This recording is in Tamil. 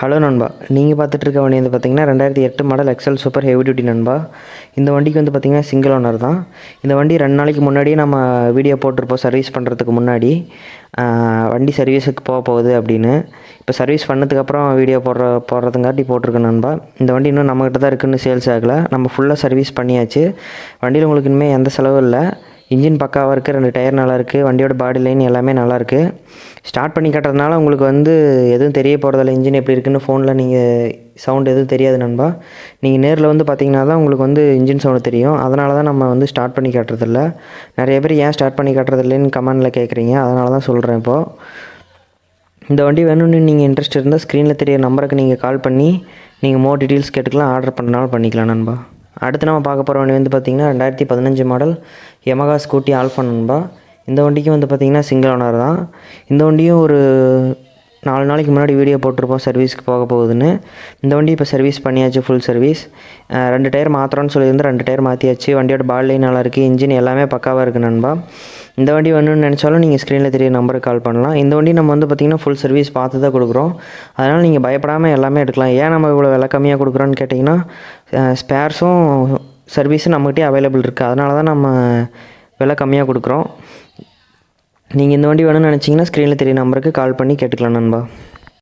ஹலோ நண்பா நீங்கள் பார்த்துட்டு இருக்க வண்டி வந்து பார்த்திங்கன்னா ரெண்டாயிரத்தி எட்டு model XL super heavy duty நண்பா. இந்த வண்டிக்கு வந்து பார்த்திங்கன்னா சிங்கிள் ஓனர் தான். இந்த வண்டி ரெண்டு நாளைக்கு முன்னாடியே நம்ம வீடியோ போட்டிருப்போம் சர்வீஸ் பண்ணுறதுக்கு முன்னாடி. வண்டி சர்வீஸுக்கு போக போகுது அப்படின்னு. இப்போ சர்வீஸ் பண்ணதுக்கப்புறம் வீடியோ போடுற போடுறதுங்காட்டி போட்டிருக்கேன் நண்பா. இந்த வண்டி இன்னும் நம்மக்கிட்ட தான் இருக்குதுன்னு சேல்ஸ் ஆகலை. நம்ம ஃபுல்லாக சர்வீஸ் பண்ணியாச்சு. வண்டியில் உங்களுக்கு இனிமேல் எந்த செலவும் இல்லை. இன்ஜின் பக்காவாக இருக்குது ரெண்டு டயர் நல்லாயிருக்கு வண்டியோட பாடி லைன் எல்லாமே நல்லாயிருக்கு ஸ்டார்ட் பண்ணி கட்டுறதுனால உங்களுக்கு வந்து எதுவும் தெரிய போகிறதில்ல இன்ஜின் எப்படி இருக்குன்னு ஃபோனில் நீங்கள் சவுண்ட் எதுவும் தெரியாது நண்பா. நீங்கள் நேரில் வந்து பார்த்தீங்கன்னா தான் உங்களுக்கு வந்து இன்ஜின் சவுண்டு தெரியும். அதனால தான் நம்ம வந்து ஸ்டார்ட் பண்ணி காட்டுறதில்ல. நிறைய பேர் ஏன் ஸ்டார்ட் பண்ணி காட்டுறதில்லைன்னு கமெண்டில் கேட்குறீங்க அதனால தான் சொல்கிறேன் இப்போது இந்த வண்டி வேணும்னு நீங்கள் இன்ட்ரெஸ்ட் இருந்தால் ஸ்க்ரீனில் தெரிய நம்பருக்கு நீங்கள் கால் பண்ணி நீங்கள் மோர் டீட்டெயில்ஸ் கேட்டுக்கலாம் ஆர்டர் பண்ணனாலும் பண்ணிக்கலாம் நண்பா. அடுத்து நம்ம பார்க்க போகிற வண்டி வந்து பார்த்திங்கன்னா ரெண்டாயிரத்தி பதினஞ்சு மாடல் Yamaha ஸ்கூட்டி ஆல்ஃபா நண்பா. இந்த வண்டிக்கு வந்து பார்த்திங்கன்னா சிங்கிள் ஓனர் தான். இந்த வண்டியும் ஒரு நாலு நாளைக்கு முன்னாடி வீடியோ போட்டிருப்போம் சர்வீஸ்க்கு போக போகுதுன்னு. இந்த வண்டி இப்போ சர்வீஸ் பண்ணியாச்சு ஃபுல் சர்வீஸ் ரெண்டு டயர் மாத்திரம்னு சொல்லியிருந்து ரெண்டு டயர் மாற்றியாச்சு வண்டியோட பால் லைன் நல்லா இருக்குது இன்ஜின் எல்லாமே பக்காவாக இருக்குது நண்பா. இந்த வண்டி வேணும்னு நினச்சாலும் நீங்கள் ஸ்க்ரீனில் தெரிய நம்பருக்கு கால் பண்ணலாம். இந்த வண்டி நம்ம வந்து பார்த்திங்கன்னா ஃபுல் சர்வீஸ் பார்த்து தான் கொடுக்குறோம். அதனால் நீங்கள் பயப்படாமல் எல்லாமே எடுக்கலாம். ஏன் நம்ம இவ்வளோ விலை கம்மியாக கொடுக்குறோன்னு கேட்டிங்கன்னா ஸ்பேர்ஸும் சர்வீஸும் நம்மகிட்டே அவைலபிள் இருக்குது அதனால தான் நம்ம விலை கம்மியாக கொடுக்குறோம். நீங்கள் இந்த வண்டி வேணும்னு நினச்சிங்கன்னா ஸ்க்ரீனில் தெரிய நம்பருக்கு கால் பண்ணி கேட்டுக்கலாம் நண்பா.